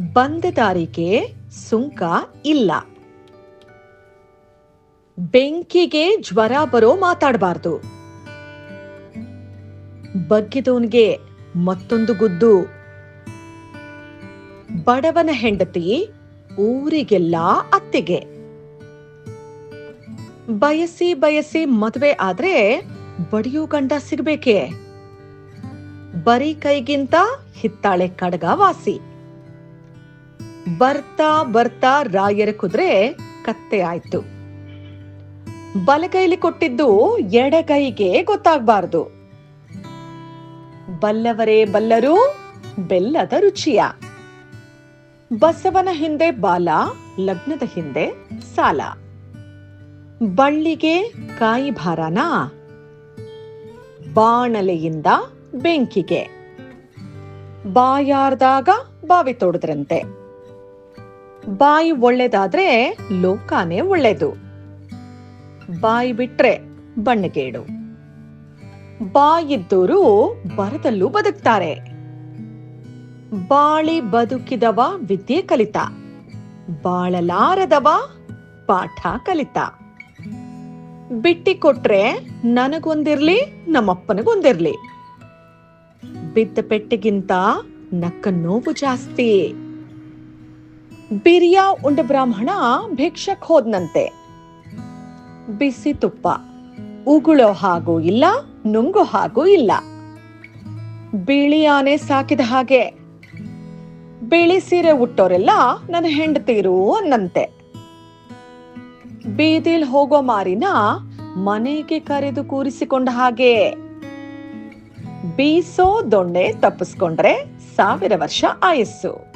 ಬಂದ ದಾರಿಗೆ ಸುಂಕ ಇಲ್ಲ. ಬೆಂಕಿಗೆ ಜ್ವರ ಬರೋ ಮಾತಾಡಬಾರ್ದು. ಬಗ್ಗಿದವನಿಗೆ ಮತ್ತೊಂದು ಗುದ್ದು. ಬಡವನ ಹೆಂಡತಿ ಊರಿಗೆಲ್ಲ ಅತ್ತಿಗೆ. ಬಯಸಿ ಬಯಸಿ ಮದುವೆ ಆದ್ರೆ ಬಡಿಯು ಗಂಡ ಸಿಗ್ಬೇಕೆ? ಬರೀ ಕೈಗಿಂತ ಹಿತ್ತಾಳೆ ಕಡಗ ವಾಸಿ. ಬರ್ತಾ ಬರ್ತಾ ರಾಯರ ಕುದುರೆ ಕತ್ತೆ ಆಯ್ತು. ಬಲಗೈಲಿ ಕೊಟ್ಟಿದ್ದು ಎಡಗೈಗೆ ಗೊತ್ತಾಗಬಾರದು. ಬಲ್ಲವರೇ ಬಲ್ಲರು, ಬೆಲ್ಲದ ರುಚಿಯ. ಬಸವನ ಹಿಂದೆ ಬಾಲ, ಲಗ್ನದ ಹಿಂದೆ ಸಾಲ. ಬಳ್ಳಿಗೆ ಕಾಯಿ ಭಾರನ, ಬಾಣಲೆಯಿಂದ ಬೆಂಕಿಗೆ. ಬಾಯಾರ್ದಾಗ ಬಾವಿ ತೋಡಿದ್ರಂತೆ. ಬಾಯಿ ಒಳ್ಳೇದಾದ್ರೆ ಲೋಕಾನೇ ಒಳ್ಳೇದು. ಬಾಯಿ ಬಿಟ್ರೆ ಬಣ್ಣಗೇಡು. ಬಾಯಿದ್ದೋರು ಬರದಲ್ಲೂ ಬದುಕ್ತಾರೆ. ಬಾಳಿ ಬದುಕಿದವ ವಿದ್ಯೆ ಕಲಿತ. ಬಾಳಲಾರದವ ಪಾಠ ಕಲಿತ. ಬಿಟ್ಟಿ ಕೊಟ್ರೆ ನನಗೊಂದಿರ್ಲಿ, ನಮ್ಮಪ್ಪನಿಗೊಂದಿರ್ಲಿ. ಬಿದ್ದ ಪೆಟ್ಟಿಗಿಂತ ನಕ್ಕ ನೋವು ಜಾಸ್ತಿ. ಬಿರಿಯ ಉಂಡ ಬ್ರಾಹ್ಮಣ ಭಿಕ್ಷಕ್ ಹೋದ್ನಂತೆ. ಬಿಸಿ ತುಪ್ಪ. ಉಗುಳೋ ಹಾಗೂ ಇಲ್ಲ, ನುಂಗೋ ಹಾಗೂ ಇಲ್ಲ. ಬಿಳಿ ಸಾಕಿದ ಹಾಗೆ. ಬಿಳಿ ಸೀರೆ ಉಟ್ಟೋರೆಲ್ಲ ನನ್ನ ಹೆಂಡತೀರು ಅನ್ನಂತೆ. ಬೀದಿಲ್ ಹೋಗೋ ಮಾರಿನ ಮನೆಗೆ ಕರೆದು ಕೂರಿಸಿಕೊಂಡ ಹಾಗೆ. ಬೀಸೋ ದೊಣ್ಣೆ ತಪ್ಪಿಸ್ಕೊಂಡ್ರೆ ಸಾವಿರ ವರ್ಷ ಆಯಸ್ಸು.